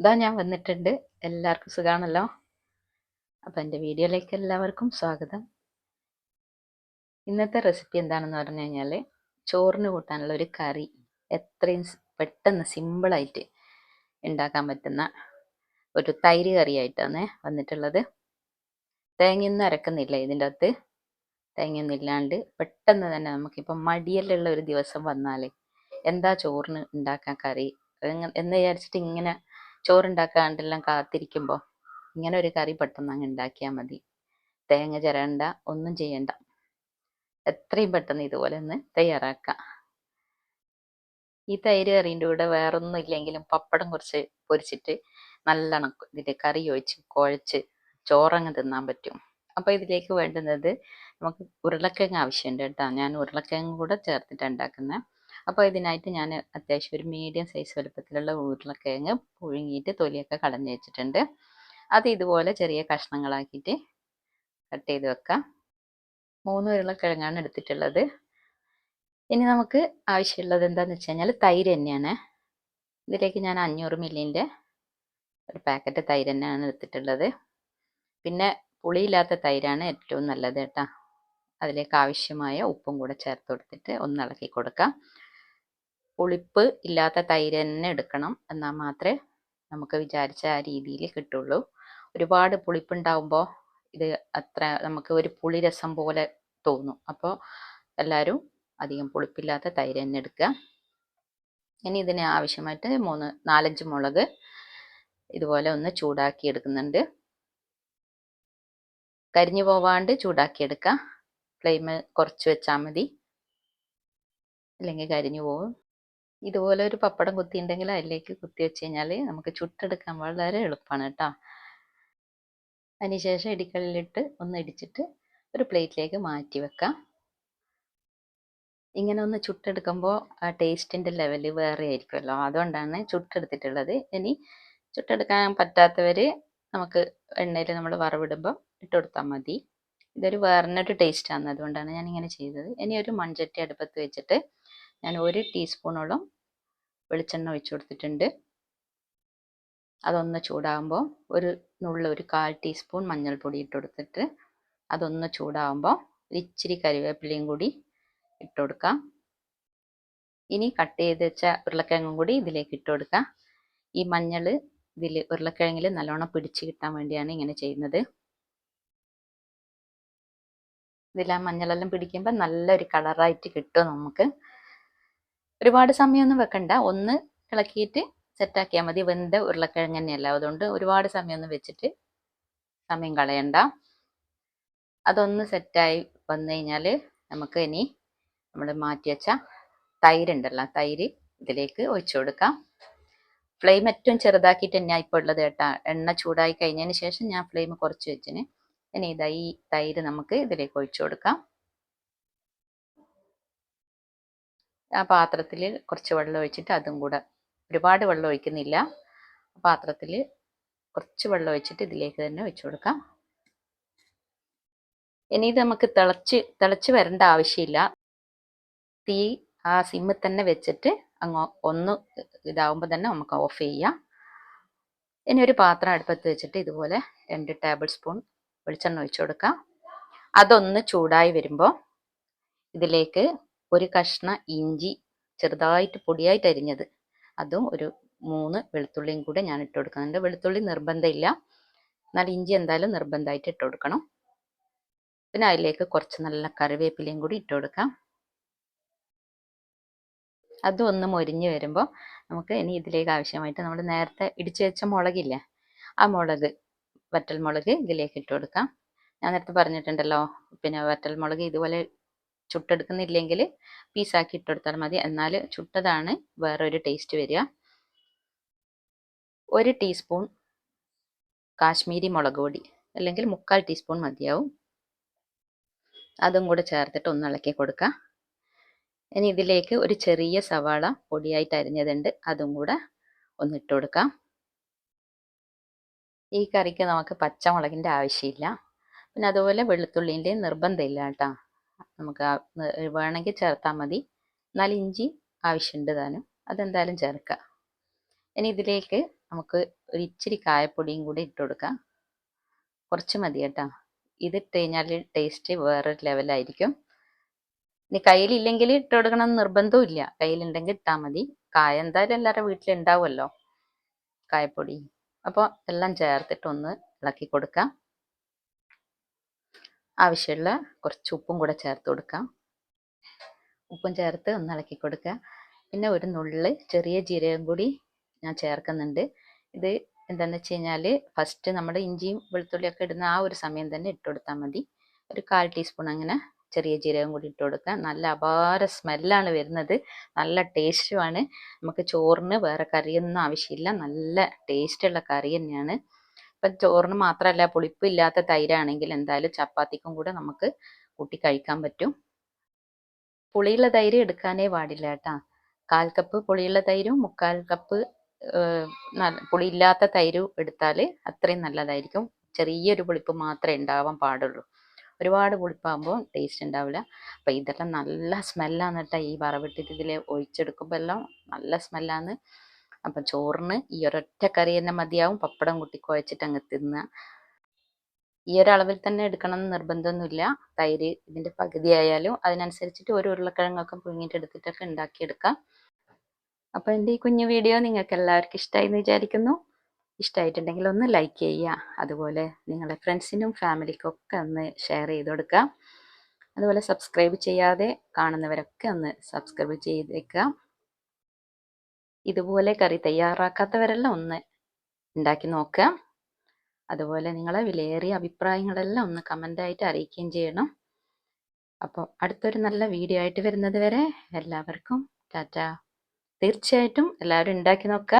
ഇതാ ഞാൻ വന്നിട്ടുണ്ട്. എല്ലാവർക്കും സുഖാണല്ലോ? അപ്പം എന്റെ വീഡിയോയിലേക്ക് എല്ലാവർക്കും സ്വാഗതം. ഇന്നത്തെ റെസിപ്പി എന്താണെന്ന് പറഞ്ഞു കഴിഞ്ഞാൽ ചോറിന് കൂട്ടാനുള്ള ഒരു കറി എത്രയും പെട്ടെന്ന് സിമ്പിളായിട്ട് ഉണ്ടാക്കാൻ പറ്റുന്ന ഒരു തൈര് കറിയായിട്ടാണ് വന്നിട്ടുള്ളത്. തേങ്ങയൊന്നും അരക്കുന്നില്ല ഇതിന്റെ അകത്ത്. തേങ്ങയൊന്നും ഇല്ലാണ്ട് പെട്ടെന്ന് തന്നെ നമുക്കിപ്പം മടിയല്ലുള്ള ഒരു ദിവസം വന്നാൽ എന്താ ചോറിന് ഉണ്ടാക്കാൻ കറി? എന്ന് വിചാരിച്ചിട്ട് ഇങ്ങനെ ചോറുണ്ടാക്കാണ്ടെല്ലാം കാത്തിരിക്കുമ്പോൾ ഇങ്ങനെ ഒരു കറി പെട്ടെന്ന് അങ്ങ് ഉണ്ടാക്കിയാൽ മതി. തേങ്ങ ചിരണ്ട ഒന്നും ചെയ്യണ്ട. എത്രയും പെട്ടെന്ന് ഇതുപോലെ ഒന്ന് തയ്യാറാക്കാം. ഈ തൈര് കറീന്റെ കൂടെ വേറൊന്നും ഇല്ലെങ്കിലും പപ്പടം കുറച്ച് പൊരിച്ചിട്ട് നല്ലോണം ഇതിന്റെ കറി ഒഴിച്ച് കുഴച്ച് ചോറങ്ങ് തിന്നാൻ പറ്റും. അപ്പോൾ ഇതിലേക്ക് വേണ്ടുന്നത് നമുക്ക് ഉരുളക്കിഴങ്ങ് ആവശ്യമുണ്ട് കേട്ടോ. ഞാൻ ഉരുളക്കിഴങ്ങ് കൂടെ ചേർത്തിട്ടാണ് ഉണ്ടാക്കുന്നത് അപ്പോൾ ഇതിനായിട്ട് ഞാൻ അത്യാവശ്യം ഒരു മീഡിയം സൈസ് വലുപ്പത്തിലുള്ള ഉരുളക്കിഴങ്ങ് പുഴുങ്ങിയിട്ട് തൊലിയൊക്കെ കളഞ്ഞ് വെച്ചിട്ടുണ്ട്. അത് ഇതുപോലെ ചെറിയ കഷ്ണങ്ങളാക്കിയിട്ട് കട്ട് ചെയ്ത് വെക്കാം. മൂന്ന് ഉരുളക്കിഴങ്ങാണ് എടുത്തിട്ടുള്ളത്. ഇനി നമുക്ക് ആവശ്യമുള്ളത് എന്താണെന്ന് വെച്ച് കഴിഞ്ഞാൽ തൈര് തന്നെയാണ്. ഇതിലേക്ക് ഞാൻ അഞ്ഞൂറ് മില്ലിന്റെ ഒരു പാക്കറ്റ് തൈര് തന്നെയാണ് എടുത്തിട്ടുള്ളത്. പിന്നെ പുളിയില്ലാത്ത തൈരാണ് ഏറ്റവും നല്ലത് കേട്ടോ. അതിലേക്ക് ആവശ്യമായ ഉപ്പും കൂടെ ചേർത്ത് കൊടുത്തിട്ട് ഒന്ന് ഇളക്കി കൊടുക്കാം. പുളിപ്പ് ഇല്ലാത്ത തൈര് തന്നെ എടുക്കണം എന്നാൽ മാത്രമേ നമുക്ക് വിചാരിച്ച ആ രീതിയിൽ കിട്ടുള്ളൂ. ഒരുപാട് പുളിപ്പുണ്ടാവുമ്പോൾ ഇത് അത്ര നമുക്ക് ഒരു പുളിരസം പോലെ തോന്നും. അപ്പോൾ എല്ലാവരും അധികം പുളിപ്പില്ലാത്ത തൈര് തന്നെ എടുക്കുക. ഇനി ഇതിന് ആവശ്യമായിട്ട് മൂന്ന് നാലഞ്ച് മുളക് ഇതുപോലെ ഒന്ന് ചൂടാക്കി എടുക്കുന്നുണ്ട്. കരിഞ്ഞു പോവാണ്ട് ചൂടാക്കി എടുക്കുക. ഫ്ലെയിം കുറച്ച് വെച്ചാൽ മതി. അല്ലെങ്കിൽ കരിഞ്ഞു പോകും ഇതുപോലെ ഒരു പപ്പടം കുത്തിയിട്ടുണ്ടെങ്കിൽ അതിലേക്ക് കുത്തി വെച്ച് കഴിഞ്ഞാൽ നമുക്ക് ചുട്ടെടുക്കാൻ വളരെ എളുപ്പമാണ് കേട്ടോ. അതിനുശേഷം ഇടിക്കല്ലിലിട്ട് ഒന്ന് ഇടിച്ചിട്ട് ഒരു പ്ലേറ്റിലേക്ക് മാറ്റി വെക്കാം. ഇങ്ങനെ ഒന്ന് ചുട്ടെടുക്കുമ്പോൾ ആ ടേസ്റ്റിന്റെ ലെവൽ വേറെ ആയിരിക്കുമല്ലോ. അതുകൊണ്ടാണ് ചുട്ടെടുത്തിട്ടുള്ളത്. ഇനി ചുട്ടെടുക്കാൻ പറ്റാത്തവർ നമുക്ക് എണ്ണയിൽ നമ്മൾ വറവിടുമ്പോൾ ഇട്ട് കൊടുത്താൽ മതി. ഇതൊരു വേറിനൊരു ടേസ്റ്റാണ് അതുകൊണ്ടാണ് ഞാൻ ഇങ്ങനെ ചെയ്തത്. ഇനി ഒരു മൺചട്ടി അടുപ്പത്ത് വെച്ചിട്ട് ഞാൻ ഒരു ടീസ്പൂണോളം വെളിച്ചെണ്ണ ഒഴിച്ചു കൊടുത്തിട്ടുണ്ട്. അതൊന്ന് ചൂടാകുമ്പോൾ ഒരു നുള്ള ഒരു കാൽ ടീസ്പൂൺ മഞ്ഞൾപ്പൊടി ഇട്ട് കൊടുത്തിട്ട് അതൊന്ന് ചൂടാകുമ്പോൾ ഇച്ചിരി കറിവേപ്പിലയും കൂടി ഇട്ട് കൊടുക്കാം. ഇനി കട്ട് ചെയ്ത് വെച്ച ഉരുളക്കിഴങ്ങും കൂടി ഇതിലേക്ക് ഇട്ട് കൊടുക്കാം. ഈ മഞ്ഞൾ ഇതിൽ ഉരുളക്കിഴങ്ങിൽ നല്ലോണം പിടിച്ച് കിട്ടാൻ വേണ്ടിയാണ് ഇങ്ങനെ ചെയ്യുന്നത്. ഇതിൽ ആ മഞ്ഞളെല്ലാം പിടിക്കുമ്പോൾ നല്ലൊരു കളറായിട്ട് കിട്ടും നമുക്ക്. ഒരുപാട് സമയമൊന്നും വെക്കണ്ട. ഒന്ന് ഇളക്കിയിട്ട് സെറ്റാക്കിയാൽ മതി. വെന്ത ഉരുളക്കിഴങ്ങ് തന്നെയല്ല അതുകൊണ്ട് ഒരുപാട് സമയമൊന്നും വെച്ചിട്ട് സമയം കളയണ്ട. അതൊന്ന് സെറ്റായി വന്നു കഴിഞ്ഞാൽ നമുക്ക് ഇനി നമ്മൾ മാറ്റി വെച്ച തൈരുണ്ടല്ലോ തൈര് ഇതിലേക്ക് ഒഴിച്ചു കൊടുക്കാം. ഫ്ലെയിം ഏറ്റവും ചെറുതാക്കിയിട്ട് തന്നെയാണ് ഇപ്പോൾ ഉള്ളത് കേട്ടോ. എണ്ണ ചൂടായി കഴിഞ്ഞതിന് ശേഷം ഞാൻ ഫ്ലെയിം കുറച്ച് വെച്ചിന്. ഇനി ഇതാ ഈ തൈര് നമുക്ക് ഇതിലേക്ക് ഒഴിച്ചു കൊടുക്കാം. ആ പാത്രത്തിൽ കുറച്ച് വെള്ളം ഒഴിച്ചിട്ട് അതും കൂടെ. ഒരുപാട് വെള്ളം ഒഴിക്കുന്നില്ല. പാത്രത്തിൽ കുറച്ച് വെള്ളം ഒഴിച്ചിട്ട് ഇതിലേക്ക് തന്നെ ഒഴിച്ചു കൊടുക്കാം. ഇനി ഇത് നമുക്ക് തിളച്ച് തിളച്ച് വരേണ്ട ആവശ്യമില്ല. തീ ആ സിമ്മിൽ തന്നെ വെച്ചിട്ട് അങ്ങ് ഒന്ന് ഇതാവുമ്പോൾ തന്നെ നമുക്ക് ഓഫ് ചെയ്യാം. ഇനി ഒരു പാത്രം അടുപ്പത്ത് വെച്ചിട്ട് ഇതുപോലെ രണ്ട് ടേബിൾ സ്പൂൺ വെളിച്ചെണ്ണ ഒഴിച്ചു കൊടുക്കാം. അതൊന്ന് ചൂടായി വരുമ്പോൾ ഇതിലേക്ക് ഒരു കഷ്ണ ഇഞ്ചി ചെറുതായിട്ട് പൊടിയായിട്ട് അരിഞ്ഞത്. അതും ഒരു മൂന്ന് വെളുത്തുള്ളിയും കൂടെ ഞാൻ ഇട്ട് കൊടുക്കുന്നുണ്ട് വെളുത്തുള്ളി നിർബന്ധമില്ല. എന്നാൽ ഇഞ്ചി എന്തായാലും നിർബന്ധമായിട്ട് ഇട്ട് കൊടുക്കണം. പിന്നെ അതിലേക്ക് കുറച്ച് നല്ല കറിവേപ്പിലയും കൂടി ഇട്ട് കൊടുക്കാം. അതും ഒന്ന് മൊരിഞ്ഞ് വരുമ്പോൾ നമുക്ക് ഇനി ഇതിലേക്ക് ആവശ്യമായിട്ട് നമ്മൾ നേരത്തെ ഇടിച്ചു വെച്ച മുളകില്ലേ ആ മുളക് വറ്റൽ മുളക് ഇതിലേക്ക് ഇട്ട് കൊടുക്കാം. ഞാൻ നേരത്തെ പറഞ്ഞിട്ടുണ്ടല്ലോ പിന്നെ വറ്റൽ മുളക് ഇതുപോലെ ചുട്ടെടുക്കുന്നില്ലെങ്കിൽ പീസാക്കി ഇട്ടെടുത്താൽ മതി. എന്നാൽ ചുട്ടതാണ് വേറൊരു ടേസ്റ്റ് വരിക. ഒരു ടീസ്പൂൺ കാശ്മീരി മുളക് പൊടി അല്ലെങ്കിൽ മുക്കാൽ ടീസ്പൂൺ മതിയാവും. അതും കൂടെ ചേർത്തിട്ട് ഒന്ന് ഇളക്കി കൊടുക്കുക. ഇനി ഇതിലേക്ക് ഒരു ചെറിയ സവാള പൊടിയായിട്ട് അരിഞ്ഞതുണ്ട്. അതും കൂടെ ഒന്ന് ഇട്ട് കൊടുക്കാം ഈ കറിക്ക് നമുക്ക് പച്ചമുളകിന്റെ ആവശ്യമില്ല. പിന്നെ അതുപോലെ വെളുത്തുള്ളിന്റെ നിർബന്ധമില്ല കേട്ടോ. നമുക്ക് വേണമെങ്കിൽ ചേർത്താൽ മതി. നാല് ഇഞ്ചി ആവശ്യമുണ്ട് താനും. അതെന്തായാലും ചേർക്കുക. ഇനി ഇതിലേക്ക് നമുക്ക് ഒരു ഇച്ചിരി കായപ്പൊടിയും കൂടി ഇട്ട് കൊടുക്കാം. കുറച്ച് മതി കേട്ടോ. ഇതിട്ട് കഴിഞ്ഞാൽ ടേസ്റ്റ് വേറൊരു ലെവലായിരിക്കും ഇനി കയ്യിലില്ലെങ്കിൽ ഇട്ട് കൊടുക്കണം എന്ന് നിർബന്ധമില്ല കയ്യിലുണ്ടെങ്കിൽ ഇട്ടാൽ മതി. കായ എന്തായാലും എല്ലാവരുടെ വീട്ടിലുണ്ടാവുമല്ലോ കായപ്പൊടി. അപ്പോൾ എല്ലാം ചേർത്തിട്ടൊന്ന് ഇളക്കി കൊടുക്കാം. ആവശ്യമുള്ള കുറച്ച് ഉപ്പും കൂടെ ചേർത്ത് കൊടുക്കാം. ഉപ്പും ചേർത്ത് ഒന്ന് ഇളക്കി കൊടുക്കുക. പിന്നെ ഒരു നുള്ളിൽ ചെറിയ ജീരകം കൂടി ഞാൻ ചേർക്കുന്നുണ്ട്. ഇത് എന്താണെന്ന് വെച്ച് കഴിഞ്ഞാൽ ഫസ്റ്റ് നമ്മൾ ഇഞ്ചിയും വെളുത്തുള്ളിയൊക്കെ ഇടുന്ന ആ ഒരു സമയം തന്നെ ഇട്ട് കൊടുത്താൽ മതി. ഒരു കാൽ ടീസ്പൂൺ അങ്ങനെ ചെറിയ ജീരകം കൂടി ഇട്ട് കൊടുക്കുക. നല്ല അപാര സ്മെല്ലാണ് വരുന്നത്. നല്ല ടേസ്റ്റുമാണ് നമുക്ക് ചോറിന് വേറെ കറിയൊന്നും ആവശ്യമില്ല. നല്ല ടേസ്റ്റുള്ള കറി തന്നെയാണ്. ഇപ്പം ചോറിന് മാത്രമല്ല പുളിപ്പില്ലാത്ത തൈരാണെങ്കിൽ എന്തായാലും ചപ്പാത്തിക്കും കൂടെ നമുക്ക് കൂട്ടി കഴിക്കാൻ പറ്റും. പുളിയുള്ള തൈര് എടുക്കാനേ പാടില്ല കേട്ടാ. കാൽ കപ്പ് പുളിയുള്ള തൈരും മുക്കാൽ കപ്പ് പുളിയില്ലാത്ത തൈരും എടുത്താൽ അത്രയും നല്ലതായിരിക്കും. ചെറിയൊരു പുളിപ്പ് മാത്രമേ ഉണ്ടാവാൻ പാടുള്ളൂ. ഒരുപാട് പുളിപ്പാകുമ്പോൾ ടേസ്റ്റ് ഉണ്ടാവില്ല. അപ്പം ഇതെല്ലാം നല്ല സ്മെല്ലാണ് കേട്ടോ ഈ വറവിട്ടിട്ട് ഇതിൽ ഒഴിച്ചെടുക്കുമ്പോൾ എല്ലാം നല്ല സ്മെല്ലാണ് അപ്പം ചോറിന് ഈ ഒരൊറ്റ കറി തന്നെ മതിയാവും. പപ്പടം കുട്ടി കുഴച്ചിട്ട് അങ്ങ് തിന്ന. ഈ ഒരു അളവിൽ തന്നെ എടുക്കണം എന്ന് നിർബന്ധമൊന്നുമില്ല. തൈര് ഇതിന്റെ പകുതി ആയാലും അതിനനുസരിച്ചിട്ട് ഒരു ഉരുളക്കിഴങ്ങൊക്കെ പുഴുങ്ങിയിട്ട് എടുത്തിട്ടൊക്കെ ഉണ്ടാക്കിയെടുക്കാം. അപ്പോൾ എന്റെ ഈ കുഞ്ഞു വീഡിയോ നിങ്ങൾക്ക് എല്ലാവർക്കും ഇഷ്ടമായി എന്ന് വിചാരിക്കുന്നു. ഇഷ്ടമായിട്ടുണ്ടെങ്കിൽ ഒന്ന് ലൈക്ക് ചെയ്യുക. അതുപോലെ നിങ്ങളുടെ ഫ്രണ്ട്സിനും ഫാമിലിക്കും ഒക്കെ ഒന്ന് ഷെയർ ചെയ്ത് കൊടുക്കാം അതുപോലെ സബ്സ്ക്രൈബ് ചെയ്യാതെ കാണുന്നവരൊക്കെ ഒന്ന് സബ്സ്ക്രൈബ് ചെയ്തേക്കുക. ഇതുപോലെ കറി തയ്യാറാക്കാത്തവരെല്ലാം ഒന്ന് ഉണ്ടാക്കി നോക്കുക. അതുപോലെ നിങ്ങളെ വിലയേറിയ അഭിപ്രായങ്ങളെല്ലാം ഒന്ന് കമന്റായിട്ട് അറിയിക്കുകയും ചെയ്യണം. അപ്പോൾ അടുത്തൊരു നല്ല വീഡിയോ ആയിട്ട് വരുന്നത് വരെ എല്ലാവർക്കും ടാറ്റ. തീർച്ചയായിട്ടും എല്ലാവരും ഉണ്ടാക്കി നോക്കുക.